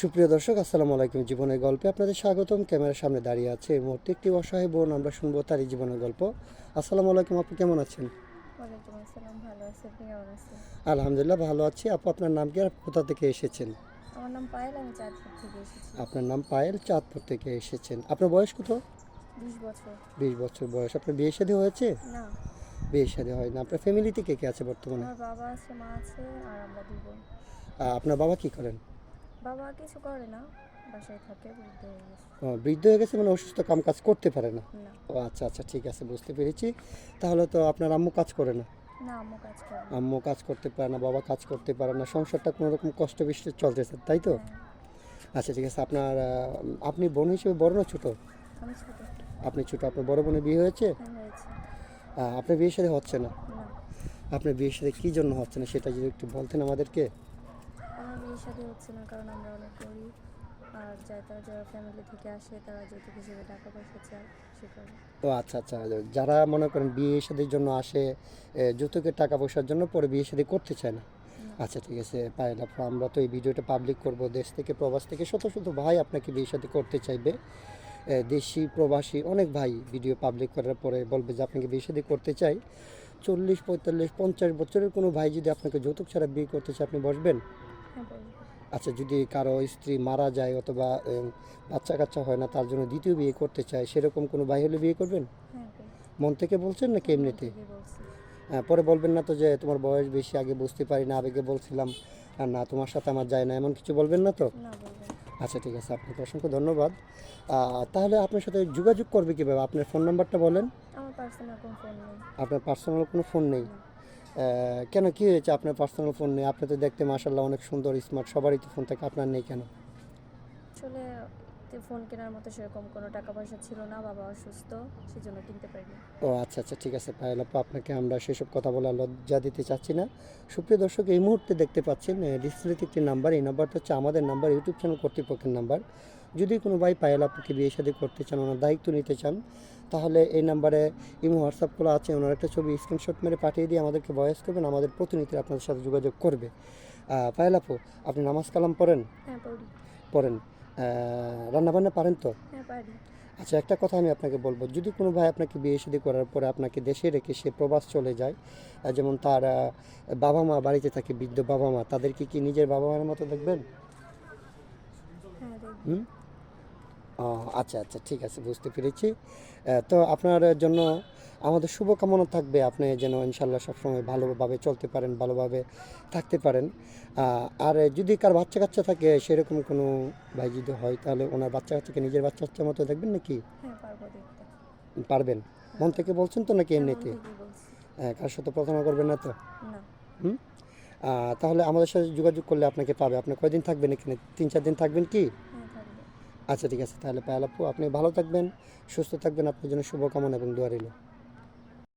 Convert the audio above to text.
সুপ্রিয় দর্শক আসসালামু আলাইকুম। জীবনের গল্পে আপনাদের স্বাগতম। ক্যামেরার সামনে দাঁড়িয়ে আছে এই মুহূর্তে একটি অসহায় বোন। আমরা শুনব তারই জীবনের গল্প। আসসালামু আলাইকুম আপনি কেমন আছেন? আলহামদুলিল্লাহ ভালো আছি। আপু আপনার নাম কি আর কোথা থেকে এসেছেন? আমার নাম পায়েল আমি চাঁদপুর থেকে এসেছি। আপনার নাম পায়েল চাঁদপুর থেকে এসেছেন। আপনার বয়স কত? বিশ বছর। বিশ বছর বয়স। আপনার বিয়ে শাদী হয়েছে? না। বিয়ে শাদী হয় না আপনার ফ্যামিলিতে কে কে আছে বর্তমানে? আমার বাবা আছে মা আছে আর আমরা দুই বোন। আপনার বাবা কি করেন? বাবা কিছু করে না বাসায় থাকে বৃদ্ধ হয়ে গেছে। বৃদ্ধ হয়ে গেছে মানে অসুস্থ কাম কাজ করতে পারে না? না। ও আচ্ছা আচ্ছা ঠিক আছে বুঝতে পেরেছি। তাহলে তো আপনার আম্মু কাজ করে না? না আম্মু কাজ করে না। আম্মু কাজ করতে পারে না বাবা কাজ করতে পারে না সংসারটা কোনো রকম কষ্ট বৃষ্টি চলতেছে তাই তো? হ্যাঁ, আচ্ছা ঠিক আছে আপনার আহ, আপনি বোন হিসেবে বড় না ছোটো? আমি ছোট। আপনি ছোটো আপনার বড় বোনের বিয়ে হয়েছে? হ্যাঁ হয়েছে। আহ, আপনার বিয়ের সাথে হচ্ছে না? না। আপনার বিয়ের সাথে কী জন্য হচ্ছে না সেটা যদি একটু বলতেন আমাদেরকে। সাথে হচ্ছে না কারণ আমরা অনেক গরিব। আর যারা যারা ফ্যামিলি থেকে আসে তারা যৌতুক হিসেবে টাকা পয়সা চায় সে ও আচ্ছা আচ্ছা। যারা মনে করেন বিয়ে শাদির জন্য আসে যৌতুকের টাকা পয়সার জন্য পরে বিয়ে শাদি করতে চায় না। আচ্ছা ঠিক আছে পায়েল আপু আমরা তো এই ভিডিওটা পাবলিক করব। দেশ থেকে প্রবাস থেকে শত শত ভাই আপনাকে বিয়ে শাদি করতে চাইবে। দেশি প্রবাসী অনেক ভাই ভিডিও পাবলিক করার পরে বলবে যে আপনাকে বিয়ে শাদি করতে চাই। চল্লিশ পঁয়তাল্লিশ পঞ্চাশ বছরের কোনো ভাই যদি আপনাকে যৌতুক ছাড়া বিয়ে করতে চায় আপনি বসবেন? আচ্ছা যদি কারও স্ত্রী মারা যায় অথবা বাচ্চা কাচ্চা হয় না তার জন্য দ্বিতীয় বিয়ে করতে চায় সেরকম কোনো ভাই হলে বিয়ে করবেন? হ্যাঁ মন থেকে বলছেন নাকি এমনিতে? ঠিকই বলছি। হ্যাঁ, পরে বলবেন না তো যে তোমার বয়স বেশি আগে বুঝতে পারি না আবেগে বলছিলাম আর না তোমার সাথে আমার যায় না এমন কিছু বলবেন না তো? না না। আচ্ছা ঠিক আছে আপনাকে অসংখ্য ধন্যবাদ। তাহলে আপনার সাথে যোগাযোগ করবে কীভাবে? আপনার ফোন নাম্বারটা বলেন। আপনার পার্সোনাল কোনো ফোন নেই? কেন কি হয়েছে আপনার পার্সোনাল ফোন নেই আপনি তো দেখতে মাসাল্লাহ অনেক সুন্দর স্মার্ট সবারই তো ফোন থাকে আপনার নেই কেন? আসলে ফোন কেনার মতো সেরকম কোনো টাকা পয়সা ছিল না বাবা অসুস্থ সেজন্য কিনতে পারিনি। ও আচ্ছা আচ্ছা ঠিক আছে পায়েল আপু আপনাকে আমরা সেসব কথা বলার লজ্জা দিতে চাচ্ছি না। সুপ্রিয় দর্শক এই মুহূর্তে দেখতে পাচ্ছেন ডিসপ্লেতে একটি নাম্বার এই নাম্বারটা হচ্ছে আমাদের নাম্বার ইউটিউব চ্যানেল কর্তৃপক্ষের নাম্বার যদি কোনো ভাই পায়েল আপুকে বিয়ে শাদী করতে চান ওনার দায়িত্ব নিতে চান তাহলে এই নাম্বারে ইমো হোয়াটসঅ্যাপ খোলা আছে। ওনার একটা ছবি স্ক্রিনশট মেরে পাঠিয়ে দিয়ে আমাদেরকে ভয়েস করবেন আমাদের প্রতিনিধি আপনাদের সাথে যোগাযোগ করবে। পায়েল আপু আপনি নামাজ কালাম পড়েন? হ্যাঁ পড়ি। পড়েন। রান্নাবান্না পারেন তো? হ্যাঁ আচ্ছা একটা কথা আমি আপনাকে বলব যদি কোনো ভাই আপনাকে বিয়ে শাদী করার পরে আপনাকে দেশে রেখে সে প্রবাস চলে যায় যেমন তার বাবা মা বাড়িতে থাকে বৃদ্ধ বাবা মা তাদেরকে কি নিজের বাবা মার মতো দেখবেন? হ্যাঁ হুম? ও, আচ্ছা আচ্ছা ঠিক আছে বুঝতে পেরেছি। তো আপনার জন্য আমাদের শুভকামনা থাকবে আপনি যেন ইনশাল্লাহ সবসময় ভালোভাবে চলতে পারেন ভালোভাবে থাকতে পারেন। আর যদি কার বাচ্চা কাচ্চা থাকে সেরকম কোনো ভাই যদি হয় তাহলে ওনার বাচ্চা কাচ্চাকে নিজের বাচ্চা কাচ্চার মতো দেখবেন নাকি? হ্যাঁ পারবেন? মন থেকে বলছেন তো নাকি হ্যাঁ, এমনিতে? হ্যাঁ, কার সাথে প্রার্থনা করবেন না তো? হুম? তাহলে আমাদের সাথে যোগাযোগ করলে আপনাকে পাবে। আপনি কয়দিন থাকবেন এখানে? তিন চার দিন থাকবেন কি? আচ্ছা ঠিক আছে। তাহলে পায়ালাপু আপনি ভালো থাকবেন, সুস্থ থাকবেন। আপনার জন্য শুভকামনা এবং দোয়া রইল।